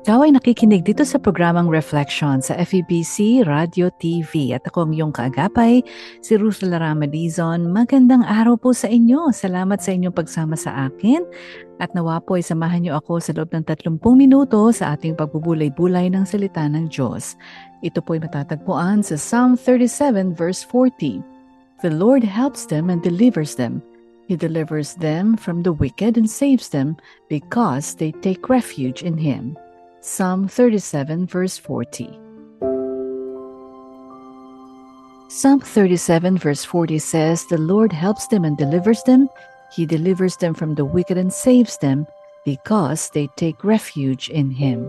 Ikaw ay nakikinig dito sa programang Reflection sa FEBC Radio TV at ako ang iyong kaagapay, si Ruth Larama Dizon. Magandang araw po sa inyo. Salamat sa inyong pagsama sa akin at nawa po ay samahan niyo ako sa loob ng 30 minuto sa ating pagbubulay-bulay ng salita ng Diyos. Ito po ay matatagpuan sa Psalm 37 verse 40. The Lord helps them and delivers them. He delivers them from the wicked and saves them because they take refuge in Him. Psalm 37, verse 40. Psalm 37, verse 40 says, The Lord helps them and delivers them. He delivers them from the wicked and saves them because they take refuge in Him.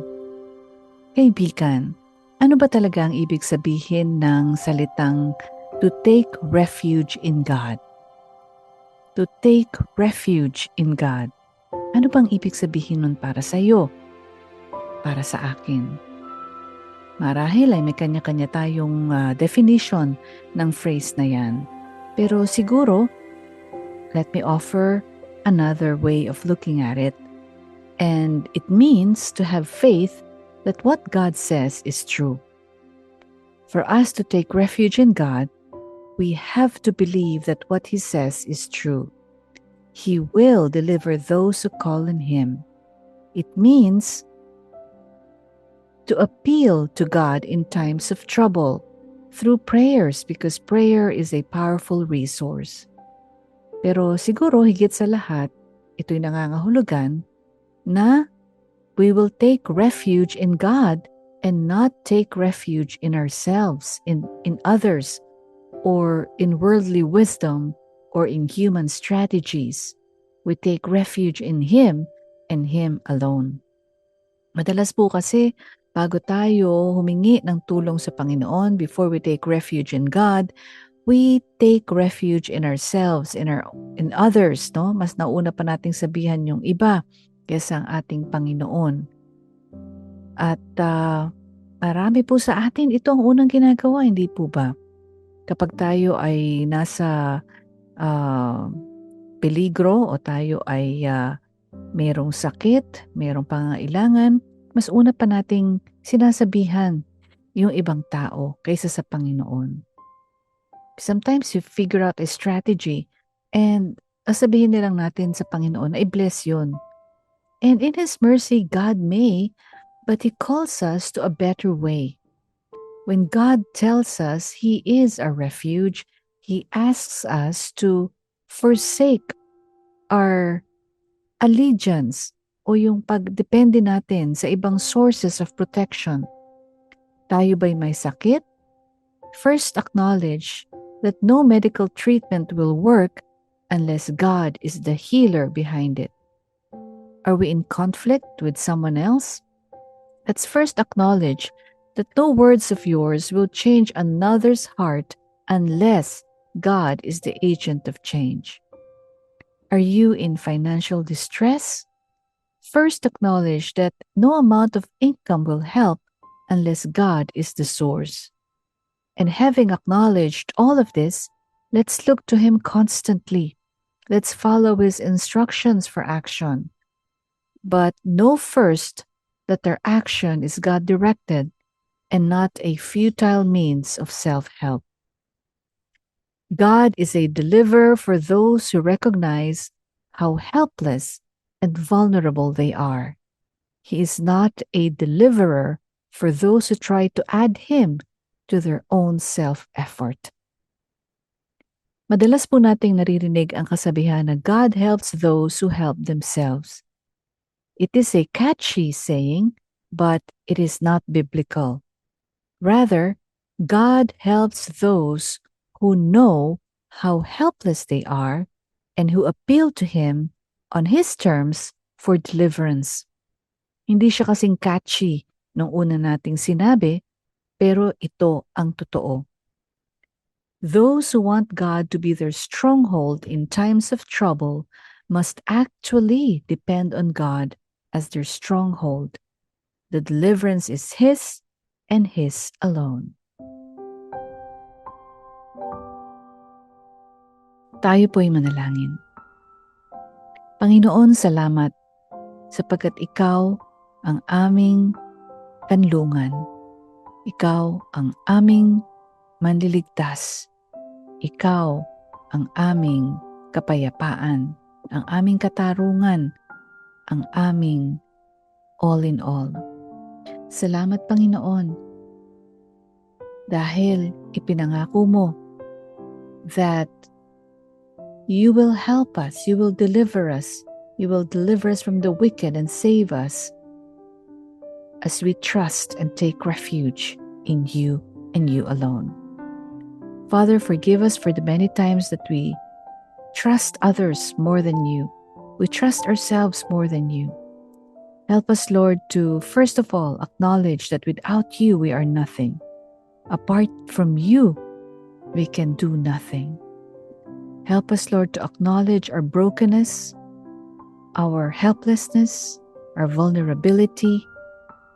Kaibigan, ano ba talaga ang ibig sabihin ng salitang to take refuge in God? To take refuge in God. Ano bang ibig sabihin nun para sa iyo? Para sa akin. Marahil ay may kanya-kanya tayong uh, definition ng phrase na yan. Pero siguro, let me offer another way of looking at it. And it means to have faith that what God says is true. For us to take refuge in God, we have to believe that what He says is true. He will deliver those who call on Him. It means to appeal to God in times of trouble through prayers because prayer is a powerful resource. Pero siguro higit sa lahat, ito'y nangangahulugan na we will take refuge in God and not take refuge in ourselves, in, in others, or in worldly wisdom or in human strategies. We take refuge in Him and Him alone. Madalas po kasi bago tayo humingi ng tulong sa Panginoon, before we take refuge in God, we take refuge in ourselves, in our in others, no? Mas nauna pa nating sabihan yung iba kaysa ang ating Panginoon. At uh, marami po sa atin ito ang unang ginagawa, hindi po ba? Kapag tayo ay nasa uh, peligro o tayo ay uh, merong sakit, merong pangailangan, mas una pa nating sinasabihan yung ibang tao kaysa sa Panginoon. Sometimes you figure out a strategy and sabihin nilang natin sa Panginoon na i-bless yun. And in His mercy, God may, but He calls us to a better way. When God tells us He is our refuge, He asks us to forsake our allegiance o yung pagdepende natin sa ibang sources of protection. Tayo ba'y may sakit? First acknowledge that no medical treatment will work unless God is the healer behind it. Are we in conflict with someone else? Let's first acknowledge that no words of yours will change another's heart unless God is the agent of change. Are you in financial distress? First acknowledge that no amount of income will help unless God is the source. And having acknowledged all of this, let's look to Him constantly. Let's follow His instructions for action. But know first that our action is God directed and not a futile means of self help. God is a deliverer for those who recognize how helpless and vulnerable they are. He is not a deliverer for those who try to add Him to their own self-effort. Madalas po nating naririnig ang kasabihan na God helps those who help themselves. It is a catchy saying, but it is not biblical. Rather, God helps those who know how helpless they are and who appeal to Him on His terms for deliverance. Hindi siya kasing catchy nung una nating sinabi, pero ito ang totoo. Those who want God to be their stronghold in times of trouble must actually depend on God as their stronghold. The deliverance is His and His alone. Tayo po'y manalangin. Panginoon, salamat sapagkat Ikaw ang aming kanlungan. Ikaw ang aming manliligtas. Ikaw ang aming kapayapaan, ang aming katarungan, ang aming all in all. Salamat Panginoon dahil ipinangako mo that you will help us, you will deliver us, you will deliver us from the wicked and save us as we trust and take refuge in you and you alone. Father, forgive us for the many times that we trust others more than you. We trust ourselves more than you. Help us, Lord, to first of all acknowledge that without you we are nothing. Apart from you, we can do nothing. Help us, Lord, to acknowledge our brokenness, our helplessness, our vulnerability,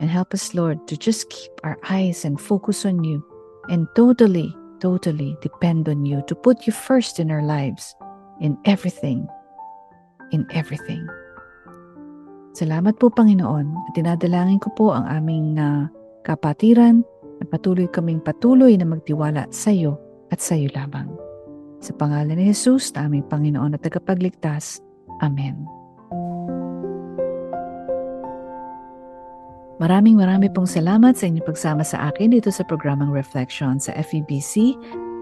and help us, Lord, to just keep our eyes and focus on you and totally, totally depend on you, to put you first in our lives, in everything, in everything. Salamat po, Panginoon, at dinadalangin ko po ang aming na kapatiran na patuloy kaming patuloy na magtiwala sa iyo at sa iyo lamang. Sa pangalan ni Jesus na aming Panginoon at tagapagligtas. Amen. Maraming marami pong salamat sa inyong pagsama sa akin dito sa programang Reflection sa FEBC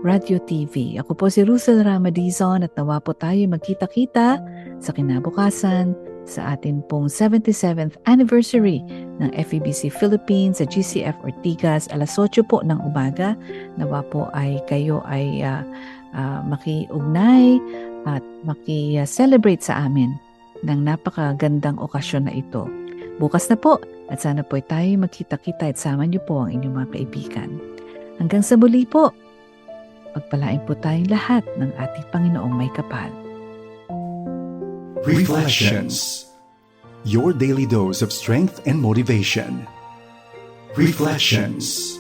Radio TV. Ako po si Russell Ramadizon at nawa po tayo magkita-kita sa kinabukasan sa atin pong 77th anniversary ng FEBC Philippines sa GCF Ortigas alas 8 po ng umaga. Nawa po ay kayo ay ah, ah, makiugnay at maki-celebrate sa amin ng napakagandang okasyon na ito. Bukas na po at sana po tayo magkita-kita at sama niyo po ang inyong mga kaibigan. Hanggang sa muli po, pagpalain po tayong lahat ng ating Panginoong may kapal. Reflections. Your daily dose of strength and motivation. Reflections.